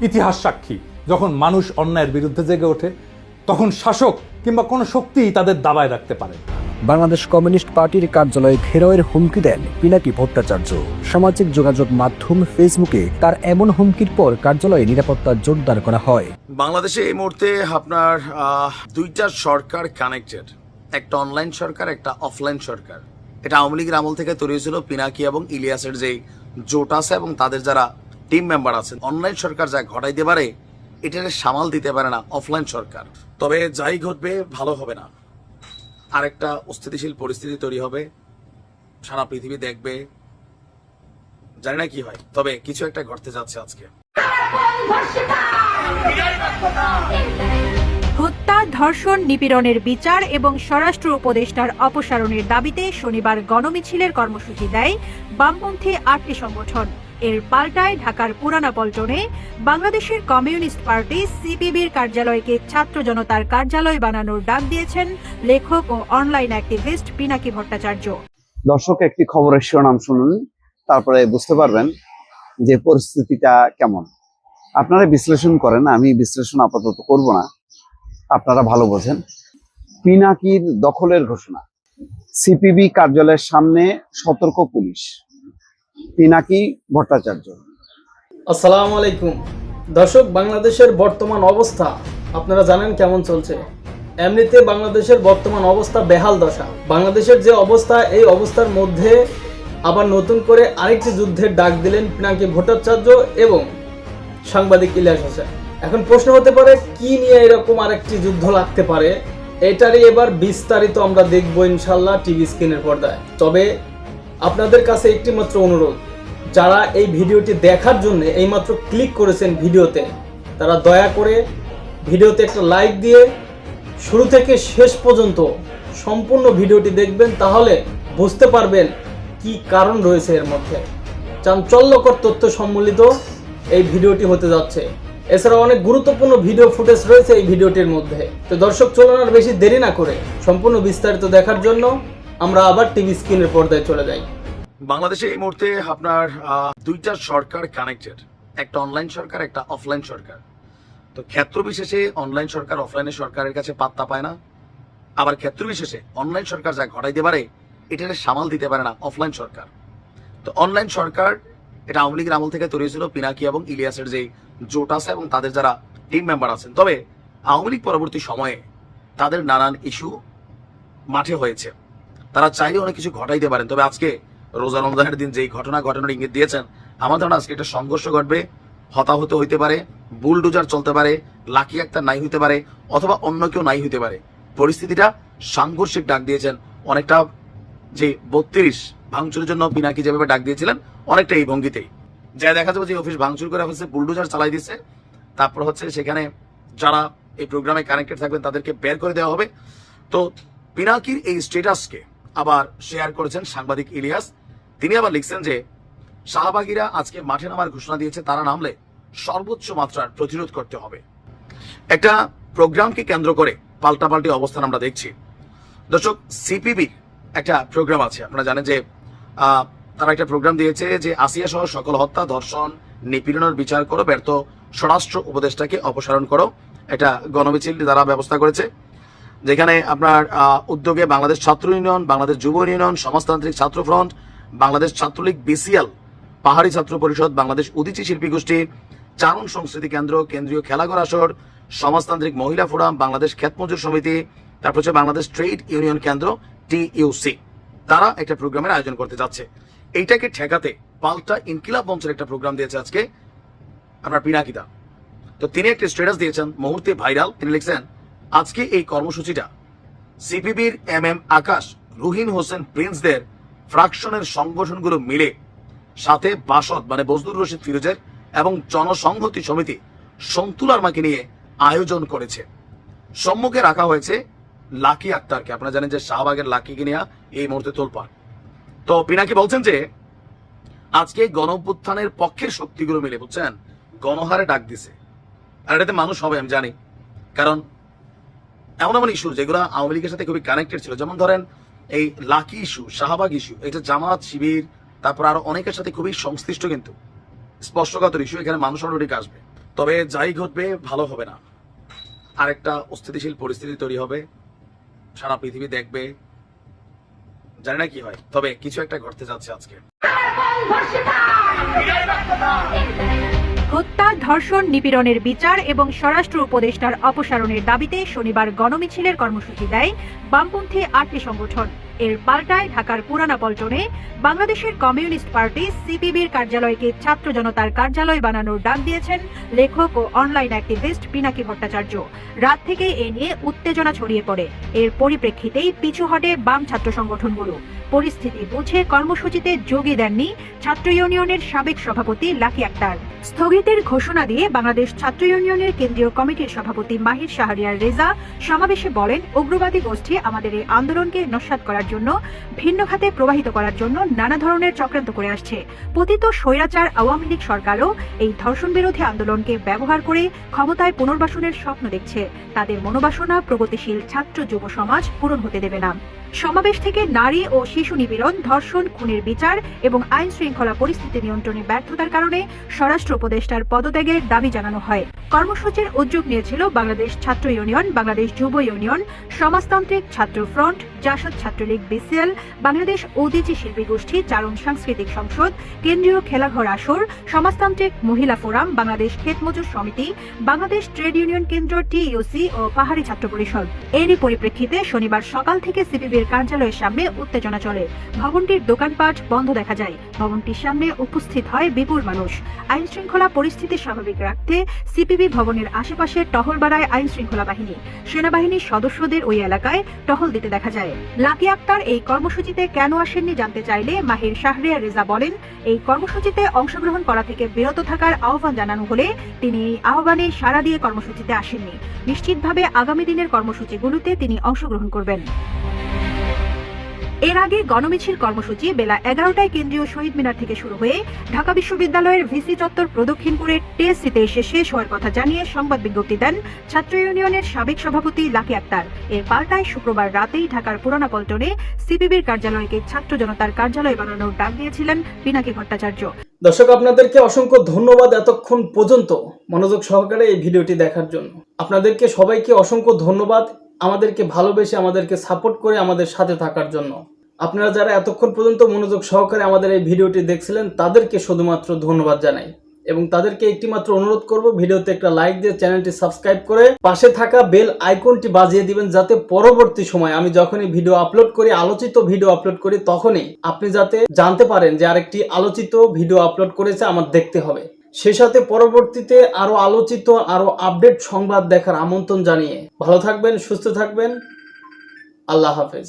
ইতিহাস সাক্ষী। যখন মানুষ অন্যায়ের বিরুদ্ধে জেগে ওঠে তখন শাসক কিংবা কোনো শক্তিই তাদের দাবায় রাখতে পারে বাংলাদেশ কমিউনিস্ট পার্টির কার্যালয়ে ঘেরাওয়ের হুমকি দেন পিনাকি ভট্টাচার্য। সামাজিক যোগাযোগ মাধ্যম ফেসবুকে তার এমন হুমকির পর কার্যালয়ে নিরাপত্তা জোরদার করা হয়। বাংলাদেশে এই মুহূর্তে আপনার আহ, দুইটা সরকার কানেক্টেড একটা অনলাইন সরকার একটা অফলাইন সরকার। এটা আওয়ামী লীগের আমল থেকে তৈরি হয়েছিল পিনাকি এবং ইলিয়াসের যে জোট আছে এবং তাদের যারা টিম মেম্বার আছেন। অনলাইন সরকার যা ঘটাইতে পারে এটাকে সামাল দিতে পারে না অফলাইন সরকার। তবে যাই ঘটবে, ভালো হবে না। আরেকটা অস্থিতিশীল পরিস্থিতি তৈরি হবে। সারা পৃথিবী দেখবে। জানি না কি হয়, তবে কিছু একটা ঘটতে যাচ্ছে আজকে। হত্যা, ধর্ষণ, নিপীড়নের বিচার এবং স্বরাষ্ট্র উপদেষ্টার অপসারণের দাবিতে শনিবার গণমিছিলের কর্মসূচি দেয় বামপন্থী আটটি সংগঠন। এর পাল্টায় ঢাকার পুরানা পল্টনে বাংলাদেশের কমিউনিস্ট পার্টি সিপিবির কার্যালয়কে ছাত্র জনতার কার্যালয় বানানোর ডাক দিয়েছেন লেখক ও অনলাইন অ্যাক্টিভিস্ট পিনাকি ভট্টাচার্য। দর্শক, একটি খবরের শিরোনাম শুনুন। তারপরে বুঝতে পারবেন যে পরিস্থিতিটা কেমন। আপনারা বিশ্লেষণ করেন, আমি বিশ্লেষণ আপাতত করব না। আপনারা ভালো বোঝেন। পিনাকির দখলের ঘোষণা। সিপিবি কার্যালয়ের সামনে সতর্ক পুলিশ। পিনাকি ভট্টাচার্য। আসসালামু আলাইকুম। দর্শক, বাংলাদেশের বর্তমান অবস্থা, আপনারা জানেন কেমন চলছে। এমনিতে বাংলাদেশের বর্তমান অবস্থা বেহাল দশা। বাংলাদেশের যে অবস্থা, এই অবস্থার মধ্যে আবার নতুন করে আরেকটি যুদ্ধের ডাক দিলেন পিনাকি ভট্টাচার্য এবং সাংবাদিক ইলিয়াস হোসেন। এখন প্রশ্ন হতে পারে, কি নিয়ে এরকম আরেকটি যুদ্ধ লাগতে পারে? এটারই এবার বিস্তারিত আমরা দেখব ইনশাল্লাহ টিভি স্ক্রিনের পর্দায়। তবে আপনাদের কাছে একটি মাত্র অনুরোধ, যারা এই ভিডিওটি দেখার জন্য এইমাত্র ক্লিক করেছেন ভিডিওতে, তারা দয়া করে ভিডিওতে একটা লাইক দিয়ে শুরু থেকে শেষ পর্যন্ত সম্পূর্ণ ভিডিওটি দেখবেন, তাহলে বুঝতে পারবেন কি কারণ রয়েছে এর মধ্যে। চাঞ্চল্যকর তথ্য সম্মিলিত এই ভিডিওটি হতে যাচ্ছে। এছাড়া অনেক গুরুত্বপূর্ণ ভিডিও ফুটেজ রয়েছে এই ভিডিওটির মধ্যে। তো দর্শক, চলুন আর বেশি দেরি না করে সম্পূর্ণ বিস্তারিত দেখার জন্য আমরা আবার টিভি স্ক্রিনের পর্দায় চলে যাই। বাংলাদেশে এই মুহূর্তে আপনার দুইটা সরকার কানেক্টেড একটা অনলাইন সরকার, একটা অফলাইন সরকার। তো ক্ষেত্র বিশেষে অনলাইন সরকার অফলাইনের সরকারের কাছে পাত্তা পায় না। আবার ক্ষেত্র বিশেষে অনলাইন সরকার যা ঘটাইতে পারে এটাকে সামাল দিতে পারে না অফলাইন সরকার। তো অনলাইন সরকার, এটা আওয়ামী লীগের আমল থেকে তৈরি হয়েছিল পিনাকি এবং ইলিয়াসের যে জোট আছে এবং তাদের যারা টিম মেম্বার আছেন। তবে আওয়ামী লীগ পরবর্তী সময়ে তাদের নানান ইস্যু মাঠে হয়েছে। তারা চাইলে অনেক কিছু ঘটাইতে পারেন। তবে আজকে রোজা রমজানের দিন যেই ঘটনা ঘটনার ইঙ্গিত দিয়েছেন, আমার ধারণা আজকে একটা সংঘর্ষ ঘটবে। হতাহত হইতে পারে, বুলডোজার চলতে পারে, লাকি একটা নাই হইতে পারে, অথবা অন্য কেউ নাই হইতে পারে। পরিস্থিতিটা সাংঘর্ষিক ডাক দিয়েছেন। অনেকটা যে বত্রিশ ভাঙচুরের জন্য পিনাকি যেভাবে ডাক দিয়েছিলেন, অনেকটা এই ভঙ্গিতেই। যা দেখা যাবে যে অফিস ভাঙচুর করে হচ্ছে বুলডোজার চালাই দিচ্ছে। তারপর হচ্ছে সেখানে যারা এই প্রোগ্রামে কানেক্টেড থাকবেন, তাদেরকে বের করে দেওয়া হবে। তো পিনাকির এই স্টেটাসকে আবার শেয়ার করেছেন সাংবাদিক ইলিয়াস। তিনি আবার লিখছেন যে, শাহবাগীরা আজকে মাঠে নামার ঘোষণা দিয়েছে, তারা নামলে সর্বোচ্চ মাত্রার প্রতিরোধ করতে হবে। একটা প্রোগ্রামকে কেন্দ্র করে পাল্টাপাল্টি অবস্থান আমরা দেখছি। দর্শক, সিপিবি একটা প্রোগ্রাম আছে। আপনারা জানেন যে তারা একটা প্রোগ্রাম দিয়েছে যে আসিয়া সহ সকল হত্যা, ধর্ষণ, নিপীড়নের বিচার করো, ব্যর্থ স্বরাষ্ট্র উপদেষ্টাকে অপসারণ করো। এটা গণমিছিল দ্বারা ব্যবস্থা করেছে। যেখানে আপনার উদ্যোগে বাংলাদেশ ছাত্র ইউনিয়ন, বাংলাদেশ যুব ইউনিয়ন, সমাজতান্ত্রিক ছাত্র ফ্রন্ট, বাংলাদেশ ছাত্রলীগ বিসিএল, পাহাড়ি ছাত্র পরিষদ, বাংলাদেশ উদিচি শিল্পী গোষ্ঠী, চারণ সংস্কৃতি কেন্দ্র, কেন্দ্রীয় খেলাঘর আসর, সমাজতান্ত্রিক মহিলা ফোরাম, বাংলাদেশ ক্ষেত মজুর সমিতি, তারপর হচ্ছে বাংলাদেশ ট্রেড ইউনিয়ন কেন্দ্র, টিইউসি। তারা একটা প্রোগ্রামের আয়োজন করতে যাচ্ছে। এইটাকে ঠেকাতে পাল্টা ইনকিলাব মঞ্চের একটা প্রোগ্রাম দিয়েছে আজকে আপনার পিনাকিদা। তো তিনি একটা স্ট্যাটাস দিয়েছেন, মুহূর্তে ভাইরাল, তিনি লিখছেন আজকে এই কর্মসূচিটা সিপিবির এম এম আকাশ, রুহিন হোসেন প্রিন্সদের ফ্রাকশনের সংগঠনগুলো মিলে সাথে বাসদ মানে বজলুর রশিদ ফিরোজের এবং জনসংহতি সমিতি সন্তুল আর্মাকে নিয়ে আয়োজন করেছে। সম্মুখে রাখা হয়েছে লাকি আক্তারকে। আপনারা জানেন যে শাহবাগের লাকিকে নিয়ে এই মুহূর্তে তোলপাড়। তো পিনাকি বলছেন যে, আজকে গণপুত্থানের পক্ষের শক্তিগুলো মিলে, বুঝছেন? গণহারে ডাক দিছে। আর এটাতে মানুষ হবে, আমি জানি। কারণ এমন এমন ইস্যু যেগুলো আওয়ামী লীগের সাথে খুবই কানেক্টেড ছিল। যেমন ধরেন এই লাকি ইস্যু শাহবাগ ইস্যু এটা জামাত, শিবির, তারপর আরও অনেকের সাথে খুবই সংশ্লিষ্ট কিন্তু। স্পষ্টকাতর ইস্যু এখানে মানুষ অটোমেটিক আসবে তবে যাই ঘটবে, ভালো হবে না। আরেকটা অস্থিতিশীল পরিস্থিতি তৈরি হবে। সারা পৃথিবী দেখবে। জানি না কি হয়। তবে কিছু একটা ঘটতে যাচ্ছে আজকে। হত্যা ধর্ষণ, নিপীড়নের বিচার এবং স্বরাষ্ট্র উপদেষ্টার অপসারণের দাবিতে শনিবার গণমিছিলের কর্মসূচি দেয় বামপন্থী আটটি সংগঠন। এর পাল্টায় ঢাকার পুরানা পল্টনে বাংলাদেশের কমিউনিস্ট পার্টি সিপিবির কার্যালয়কে ছাত্র জনতার কার্যালয় বানানোর ডাক দিয়েছেন লেখক ও অনলাইন অ্যাক্টিভিস্ট পিনাকি ভট্টাচার্য। রাত থেকে এ নিয়ে উত্তেজনা ছড়িয়ে পড়ে। এর পরিপ্রেক্ষিতেই পিছু হটে বাম ছাত্র সংগঠনগুলো। পরিস্থিতি বুঝে কর্মসূচিতে যোগী দেননি ছাত্র ইউনিয়নের সাবেক সভাপতি লাকি আক্তার। স্থগিতের ঘোষণা দিয়ে বাংলাদেশ ছাত্র ইউনিয়নের কেন্দ্রীয় কমিটির সভাপতি মাহির শাহরিয়ার রেজা সমাবেশে বলেন, উগ্রবাদী গোষ্ঠী আমাদের এই আন্দোলনকে নস্যাৎ করার জন্য, ভিন্ন খাতে প্রবাহিত করার জন্য নানা ধরনের চক্রান্ত করে আসছে। পতিত স্বৈরাচার আওয়ামী লীগ সরকারও এই ধর্ষণ বিরোধী আন্দোলনকে ব্যবহার করে ক্ষমতায় পুনর্বাসনের স্বপ্ন দেখছে। তাদের মনোবাসনা প্রগতিশীল ছাত্র যুব সমাজ পূরণ হতে দেবে না। সমাবেশ থেকে নারী ও শিশু নিপীড়ন, ধর্ষণ, খুনের বিচার এবং আইন শৃঙ্খলা পরিস্থিতি নিয়ন্ত্রণে ব্যর্থতার কারণে স্বরাষ্ট্র উপদেষ্টার পদত্যাগের দাবি জানানো হয়। কর্মসূচির উদ্যোগ নিয়েছিল বাংলাদেশ ছাত্র union, Bangladesh Jubo union, Samajtantrik Chhatra front, Jasad Chhatra League BCL, Bangladesh Udichi Shilpi Goshthi, Charan সাংস্কৃতিক সংসদ, কেন্দ্রীয় খেলাঘর আসর, সমাজতান্ত্রিক মহিলা ফোরাম, বাংলাদেশ ক্ষেত মজুর সমিতি, বাংলাদেশ ট্রেড ইউনিয়ন কেন্দ্র টিইউসি ও পাহাড়ি ছাত্র পরিষদ। এরই পরিপ্রেক্ষিতে শনিবার সকাল থেকে সিপিবির কার্যালয়ের সামনে উত্তেজনা চলে। ভবনটির দোকানপাট বন্ধ দেখা যায়। ভবনটির সামনে উপস্থিত হয় বিপুল মানুষ। আইন শৃঙ্খলা পরিস্থিতি স্বাভাবিক রাখতে সিপিবি ভবনের আশেপাশে টহল বাড়ায় আইন শৃঙ্খলা বাহিনী। সেনাবাহিনীর সদস্যদের ওই এলাকায় টহল দিতে দেখা যায়। লাকি আক্তার এই কর্মসূচিতে কেন আসেননি জানতে চাইলে মাহির শাহরিয়া রেজা বলেন, এই কর্মসূচিতে অংশগ্রহণ করা থেকে বিরত থাকার আহ্বান জানানো হলে তিনি এই আহ্বানে সাড়া দিয়ে কর্মসূচিতে আসেননি। নিশ্চিতভাবে আগামী দিনের কর্মসূচিগুলোতে তিনি অংশগ্রহণ করবেন। এর আগে গণমিছিল কর্মসূচি বেলা এগারোটায় কেন্দ্রীয় শহীদ মিনার থেকে শুরু হয়ে ঢাকা বিশ্ববিদ্যালয়ের ভিসি চত্বর প্রদক্ষিণ করে টিএসসিতে এসে শেষ হওয়ার কথা জানিয়ে সংবাদ বিজ্ঞপ্তি দেন ছাত্র ইউনিয়নের সাবেক সভাপতি লাকি আক্তার। এর পাল্টায় শুক্রবার রাতেই ঢাকার পুরানা পল্টনে সিপিবির কার্যালয়কে ছাত্র জনতার কার্যালয় বানানোর ডাক দিয়েছিলেন পিনাকি ভট্টাচার্য। দর্শক, আপনাদেরকে অসংখ্য ধন্যবাদ এতক্ষণ পর্যন্ত মনোযোগ সহকারে এই ভিডিওটি দেখার জন্য। আপনাদেরকে সবাইকে অসংখ্য ধন্যবাদ। আমাদেরকে ভালোবেসে আমাদেরকে সাপোর্ট করে আমাদের সাথে থাকার জন্য। আপনারা যারা এতক্ষণ পর্যন্ত মনোযোগ সহকারে আমাদের এই ভিডিওটি দেখছিলেন, তাদেরকে শুধুমাত্র ধন্যবাদ জানাই। এবং তাদেরকে একটি মাত্র অনুরোধ করব, ভিডিওতে একটা লাইক দিয়ে চ্যানেলটি সাবস্ক্রাইব করে পাশে থাকা বেল আইকনটি বাজিয়ে দিবেন, যাতে পরবর্তী সময় আমি যখনই ভিডিও আপলোড করি, আলোচিত ভিডিও আপলোড করি, তখনই আপনি যাতে জানতে পারেন যে আরেকটি আলোচিত ভিডিও আপলোড করেছে, আমার দেখতে হবে। সে সাথে পরবর্তীতে আরও আলোচিত, আরও আপডেট সংবাদ দেখার আমন্ত্রণ জানিয়ে ভালো থাকবেন, সুস্থ থাকবেন। আল্লাহ হাফেজ।